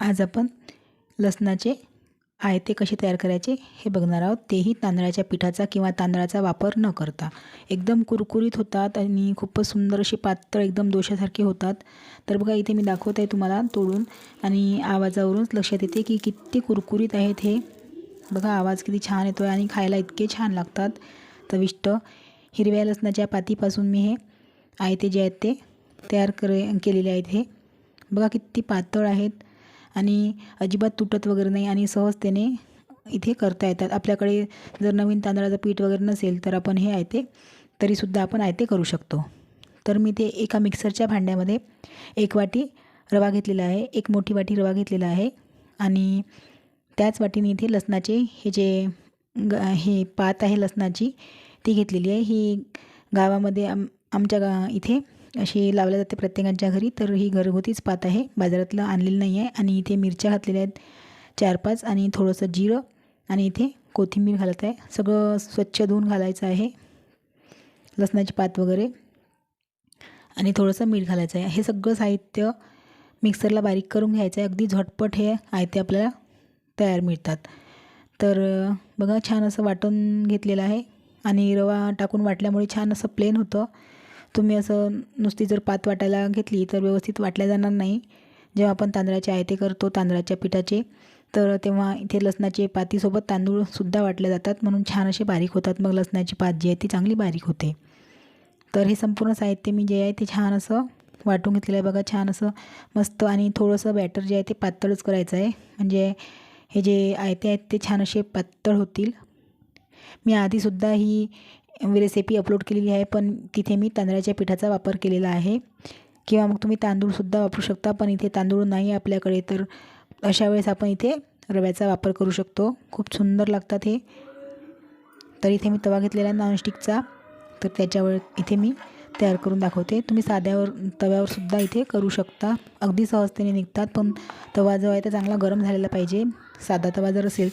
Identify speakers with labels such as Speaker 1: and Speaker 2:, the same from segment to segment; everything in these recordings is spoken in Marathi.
Speaker 1: आज आपण लसणाचे आयते कसे तयार करायचे हे बघणार आहोत. तेही तांदळाच्या पिठाचा किंवा तांदळाचा वापर न करता. एकदम कुरकुरीत होतात आणि खूपच सुंदर असे पातळ एकदम दोशासारखे होतात. तर बघा इथे मी दाखवत आहे तुम्हाला तोडून आणि आवाजावरूनच लक्षात येते की किती कुरकुरीत आहेत हे. बघा आवाज किती छान येतो आहे आणि खायला इतके छान लागतात. चविष्ट हिरव्या लसणाच्या पातीपासून मी हे आयते जे आहेत ते तयार करे केलेले आहेत हे. बघा किती पातळ आहेत. आणि अजिबात तुटत वगैरे नाही आणि सहजतेने इथे करता येतात. आपल्याकडे जर नवीन तांदळाचं पीठ वगैरे नसेल तर आपण हे आयते तरीसुद्धा आपण आयते करू शकतो. तर मी ते एका मिक्सरच्या भांड्यामध्ये एक वाटी रवा घेतलेला आहे एक मोठी वाटी रवा घेतलेला आहे आणि त्याच वाटीने इथे लसणाचे हे जे ग हे पात आहे लसणाची ती घेतलेली आहे. ही गावामध्ये आम आमच्या गा इथे अशी लावल्या जाते प्रत्येकाच्या घरी. तर ही घरगुतीच पात आहे. बाजारातलं आणलेलं नाही आहे. आणि इथे मिरच्या घातलेल्या आहेत. चार पाच आणि थोडंसं जिरं आणि इथे कोथिंबीर घालत आहे. सगळं स्वच्छ धुवून घालायचं आहे. लसणाची पात वगैरे. आणि थोडंसं मीठ घालायचं आहे. हे सगळं साहित्य मिक्सरला बारीक करून घ्यायचं आहे. अगदी झटपट हे आयते आपल्याला तयार मिळतात. तर बघा छान असं वाटून घेतलेलं आहे. आणि रवा टाकून वाटल्यामुळे छान असं प्लेन होतं. तुम्ही असं नुसती जर पात वाटायला घेतली तर व्यवस्थित वाटल्या जाणार नाही. जेव्हा आपण तांदळाचे आयते करतो तांदळाच्या पिठाचे तर तेव्हा इथे लसणाचे पातीसोबत तांदूळसुद्धा वाटले जातात. म्हणून छान असे बारीक होतात. मग लसणाची पात जी आहे ती चांगली बारीक होते. तर हे संपूर्ण साहित्य मी जे आहे ते छान असं वाटून घेतलेलं आहे. बघा छान असं मस्त आणि थोडंसं बॅटर जे आहे ते पातळच करायचं आहे. म्हणजे हे जे आयते आहेत ते छान असे पातळ होतील. मी आधीसुद्धा ही रेसिपी अपलोड केलेली आहे पण तिथे मी तांदळाच्या पिठाचा वापर केलेला आहे. किंवा मग तुम्ही तांदूळसुद्धा वापरू शकता पण इथे तांदूळ नाही आपल्याकडे तर अशा वेळेस आपण इथे रव्याचा वापर करू शकतो. खूप सुंदर लागतात हे. तर इथे मी तवा घेतलेला आहे नॉनस्टिकचा तर त्याच्यावर इथे मी तयार करून दाखवते. तुम्ही साध्यावर तव्यावरसुद्धा इथे करू शकता. अगदी सहजतेने निघतात पण तवा जो आहे तो चांगला गरम झालेला पाहिजे. साधा तवा जर असेल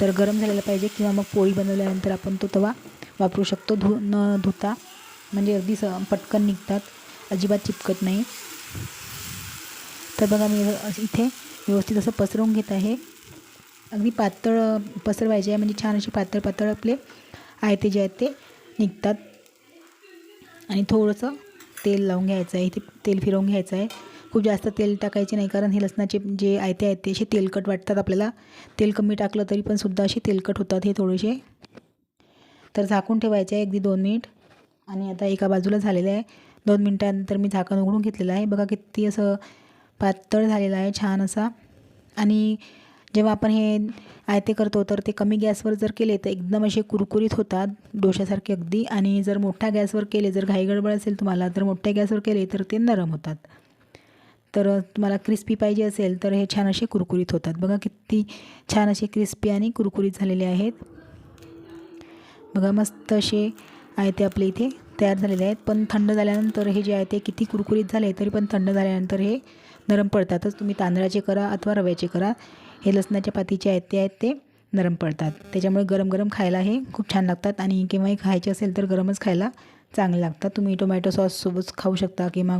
Speaker 1: तर गरम झालेला पाहिजे. किंवा मग पोळी बनवल्यानंतर आपण तो तवा वापरू शकतो. धु न धुता. म्हणजे अगदी स पटकन निघतात. अजिबात चिपकत नाही. तर बघा मी इथे व्यवस्थित असं पसरवून घेत आहे. अगदी पातळ पसरवायचे आहे. म्हणजे छान असे पातळ पातळ आपले आयते जे आहेत ते निघतात. आणि थोडंसं तेल लावून घ्यायचं आहे. इथे तेल फिरवून घ्यायचं आहे. खूप जास्त तेल टाकायचे नाही कारण हे लसणाचे जे आयते आहेत ते असे तेलकट वाटतात आपल्याला. तेल कमी टाकलं तरी पण सुद्धा असे तेलकट होतात हे थोडेसे. तर झाकून ठेवायचे आहे अगदी दोन मिनिट. आणि आता एका बाजूला झालेलं आहे. दोन मिनटानंतर मी झाकण उघडून घेतलेलं आहे. बघा किती असं पातळ झालेलं आहे छान असा. आणि जेव्हा आपण हे आयते करतो तर ते कमी गॅसवर जर केले तर एकदम असे कुरकुरीत होतात डोशासारखे अगदी. आणि जर मोठ्या गॅसवर केले जर घाई गडबड असेल तुम्हाला तर मोठ्या गॅसवर केले तर ते नरम होतात. तर तुम्हाला क्रिस्पी पाहिजे असेल तर हे छान असे कुरकुरीत होतात. बघा किती छान असे क्रिस्पी आणि कुरकुरीत झालेले आहेत. बघा मस्त असे आयते आपले इथे. तयार झालेले आहेत. पण थंड झाल्यानंतर हे जे आहे ते किती कुरकुरीत झाले तरी पण थंड झाल्यानंतर हे नरम पडतातच तुम्ही तांदळाचे करा अथवा रव्याचे करा. हे लसणाच्या पातीचे आहेत ते आहेत ते नरम पडतात. त्याच्यामुळे गरम गरम खायला हे खूप छान लागतात. आणि केव्हाही खायचे असेल तर गरमच खायला चांगले लागतात. तुम्ही टोमॅटो सॉससोबत खाऊ शकता किंवा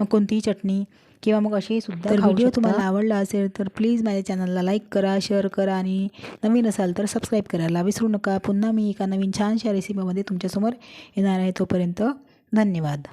Speaker 1: मग कोणतीही चटणी किंवा मग अशी सुद्धा व्हिडिओ तुम्हाला आवडला असेल तर प्लीज माझ्या चॅनलला लाईक करा शेअर करा आणि नवीन असाल तर सबस्क्राईब करायला विसरू नका. पुन्हा मी एका नवीन छानशा रेसिपीमध्ये तुमच्यासमोर येणार आहे तोपर्यंत धन्यवाद.